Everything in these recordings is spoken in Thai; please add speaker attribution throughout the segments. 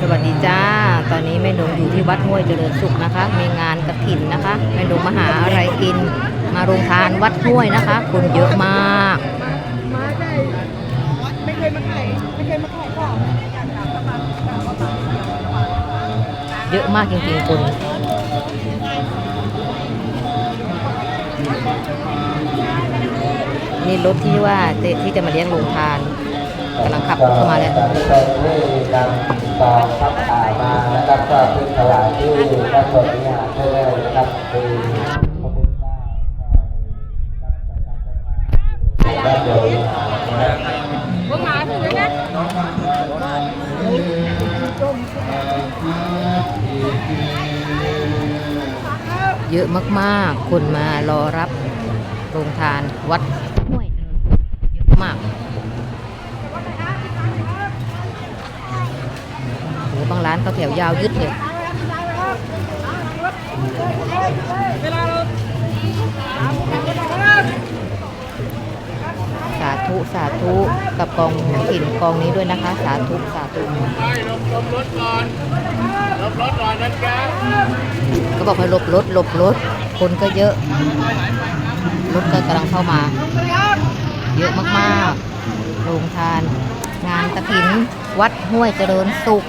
Speaker 1: สวัสดีจ้า ตอนนี้แม่หนุ่มอยู่ที่วัดห้วยเจริญสุขนะคะ มีงานกระถินนะคะ แม่หนุ่มมาหาอะไรกิน มาโรงทานวัดห้วยนะคะ คนเยอะมาก
Speaker 2: มาได้ไม่เคยมาขายไม่เคยมาขายของ
Speaker 1: เยอะมากจริงๆคนนี่รถที่ว่าจะที่จะมาเลี้ยงโรงทาน กำลังขับเข้ามาแล้ว
Speaker 3: จากที่ไปที่นำตอนทับขามานะครับก็เป็นตลาดที่พระสงฆ์เนี่ยเพื่อนะครับคือพระพุทธเจ้ารับจากการจัดมวัดย
Speaker 2: มึงมาถึงแล้วนะ
Speaker 1: เยอะมากๆ คนมารอรับโรงทานวัด โหบางร้านก็แถวยาวยึดเลยสาธุสาธุกับกองหินกองนี้ด้วยนะคะ สาธุสาธุ
Speaker 4: ไปลบลบรถก่อนลบรถก่อนนะจ๊ะ
Speaker 1: ก็บอกให้หลบรถหลบรถคนก็เยอะรถก็กำลังเข้ามา เยอะมากๆโรงทาน งานกระถินวัดห้วยเจริญสุข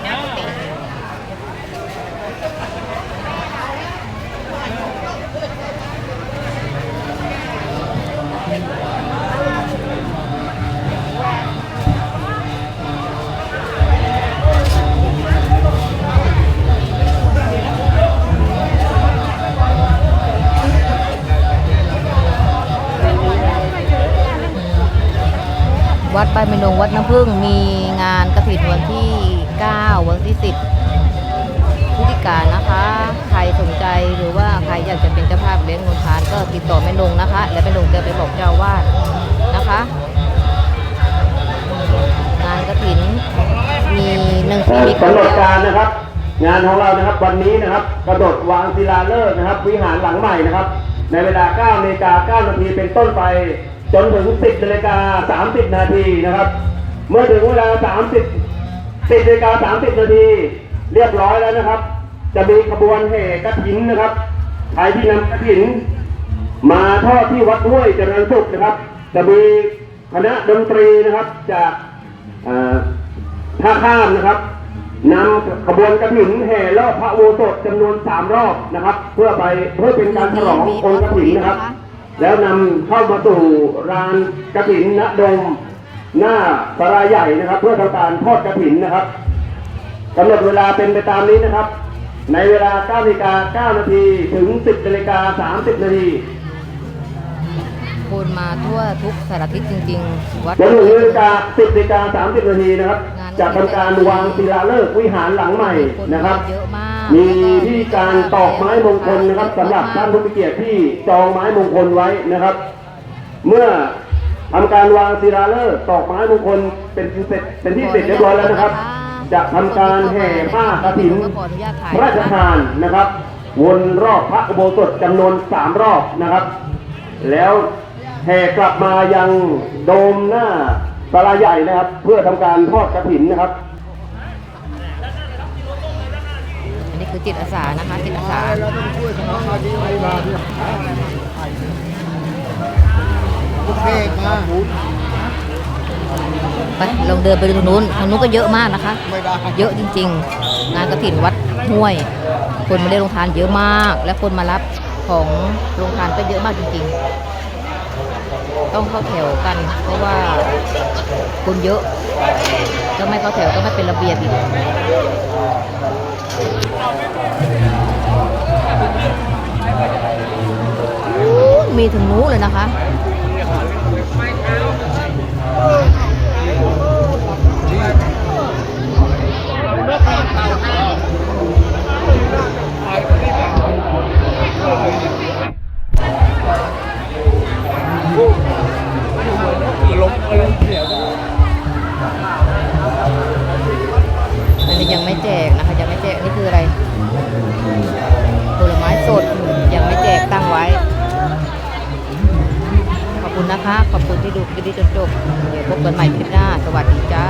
Speaker 1: วัดไปเมนงวัดน้ำพึ่งมีงานกระถินวันที่ 9 วันที่ 10พฤศจิกายนนะคะ ใครสนใจหรือว่าใครอยากจะเป็นเจ้าภาพเลี้ยงโรงทานก็ติดต่อแม่นงนะคะ และแม่นงจะไปบอกเจ้าวาดนะคะ งานกระถินมีหนึ่งปีมี
Speaker 3: กำหนดการนะครับ งานของเรานะครับวันนี้นะครับกระโดดวางศิลาฤกษ์นะครับ วิหารหลังใหม่นะครับ ในเวลา9นาฬิกา9นาทีเป็นต้นไปจนถึง 10นาฬิกา30 นาทีนะครับ เมื่อถึงเวลา 30 10นาฬิกา30 นาทีเรียบร้อยแล้วนะครับ จะมีขบวนแห่กระถินนะครับใครที่นำกระถิน มาทอดที่วัดห้วยเจริญสุขนะครับ จะมีคณะดนตรีนะครับจากท่าข้ามนะครับ นำขบวนกระถินแห่รอบพระอุโบสถจำนวนสามรอบนะครับ เพื่อไปเพื่อเป็นการฉลององค์กระถินนะครับ แล้วนำเข้ามาสู่รานกระถินณดงหน้าสาราใหญ่นะครับ เพื่อทำการทอดกระถินนะครับกำหนดเวลาเป็นไปตามนี้นะครับ ในเวลา9นาฬิกา9นาทีถึง 10นาฬิกา30นาที
Speaker 1: คนมาทั่วทุกสารทิศจริง ๆ วัด
Speaker 3: จนถึงนาฬิกา10นาฬิกา30นาทีนะครับ จะทำการวางศิลาฤกษ์วิหารหลังใหม่นะครับ
Speaker 1: เยอะมาก
Speaker 3: มีที่การตอกไม้มงคลนะครับสำหรับท่านผู้มีเกียรติที่จองไม้มงคลไว้นะครับ เมื่อทำการวางศิลาฤกษ์ตอกไม้มงคลเป็นเสร็จเป็นที่เสร็จเรียบร้อยแล้วนะครับ จะทำการแห่ผ้ากฐิน
Speaker 1: ขออนุญาตถ่าย
Speaker 3: พระราชทานนะครับ วนรอบพระอุโบสถจำนวนสามรอบนะครับ แล้วแห่กลับมายังโดมหน้า ศาลาใหญ่นะครับ เพื่อทำการทอดกระถินนะครับ
Speaker 1: อันนี้คือจิตอาสานะคะจิตอาสา
Speaker 4: เราต้องช่วยน้องมาที่ไม่มาที่โอเคมา
Speaker 1: ไปลองเดินไปดูตรงนู้นทางนู้นก็เยอะมากนะคะ
Speaker 4: ไม่ได้
Speaker 1: เยอะจริง ๆ งานกระถินวัดห้วย คนมาเล่นโรงทานเยอะมาก และคนมารับของโรงทานก็เยอะมากจริง ๆ ต้องเข้าแถวกัน เพราะว่าคนเยอะถ้าไม่เข้าแถวก็ไม่เป็นระเบียบอีกมีถึงนู้เลยนะคะ กนะคะยังไม่แจกนี่คืออะไรผลไม้สดยังไม่แจกตั้งไว้ ขอบคุณนะคะ ขอบคุณที่ดูคลิปนี้จนจบเดี๋ยวพบกันใหม่คลิปหน้า สวัสดีจ้า